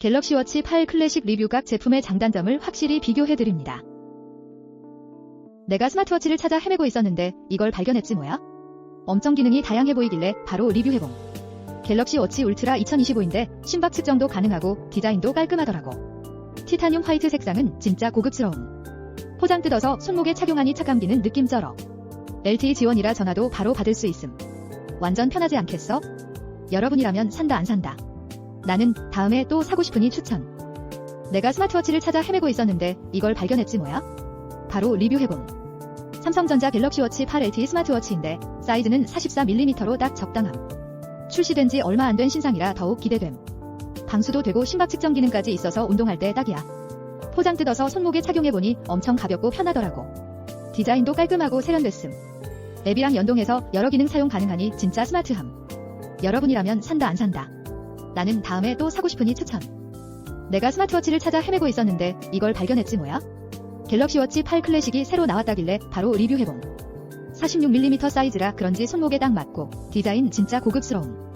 갤럭시 워치 8 클래식 리뷰 각 제품의 장단점을 확실히 비교해드립니다. 내가 스마트워치를 찾아 헤매고 있었는데 이걸 발견했지 뭐야? 엄청 기능이 다양해 보이길래 바로 리뷰해봄. 갤럭시 워치 울트라 2025인데 심박 측정도 가능하고 디자인도 깔끔하더라고. 티타늄 화이트 색상은 진짜 고급스러움. 포장 뜯어서 손목에 착용하니 착감기는 느낌 쩔어. LTE 지원이라 전화도 바로 받을 수 있음. 완전 편하지 않겠어? 여러분이라면 산다 안 산다. 나는 다음에 또 사고 싶으니 추천. 내가 스마트워치를 찾아 헤매고 있었는데 이걸 발견했지 뭐야? 바로 리뷰해봄. 삼성전자 갤럭시 워치 8 LTE 스마트워치인데 사이즈는 44mm로 딱 적당함. 출시된 지 얼마 안 된 신상이라 더욱 기대됨. 방수도 되고 심박 측정 기능까지 있어서 운동할 때 딱이야. 포장 뜯어서 손목에 착용해보니 엄청 가볍고 편하더라고. 디자인도 깔끔하고 세련됐음. 앱이랑 연동해서 여러 기능 사용 가능하니 진짜 스마트함. 여러분이라면 산다 안 산다. 나는 다음에 또 사고 싶으니 추천. 내가 스마트워치를 찾아 헤매고 있었는데 이걸 발견했지 뭐야? 갤럭시 워치 8 클래식이 새로 나왔다길래 바로 리뷰해봄. 46mm 사이즈라 그런지 손목에 딱 맞고 디자인 진짜 고급스러움.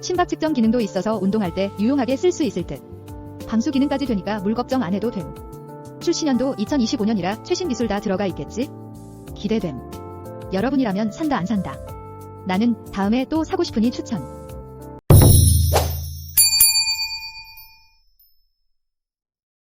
심박 측정 기능도 있어서 운동할 때 유용하게 쓸 수 있을 듯. 방수 기능까지 되니까 물 걱정 안 해도 됨. 출시년도 2025년이라 최신 기술 다 들어가 있겠지? 기대됨. 여러분이라면 산다 안 산다. 나는 다음에 또 사고 싶으니 추천.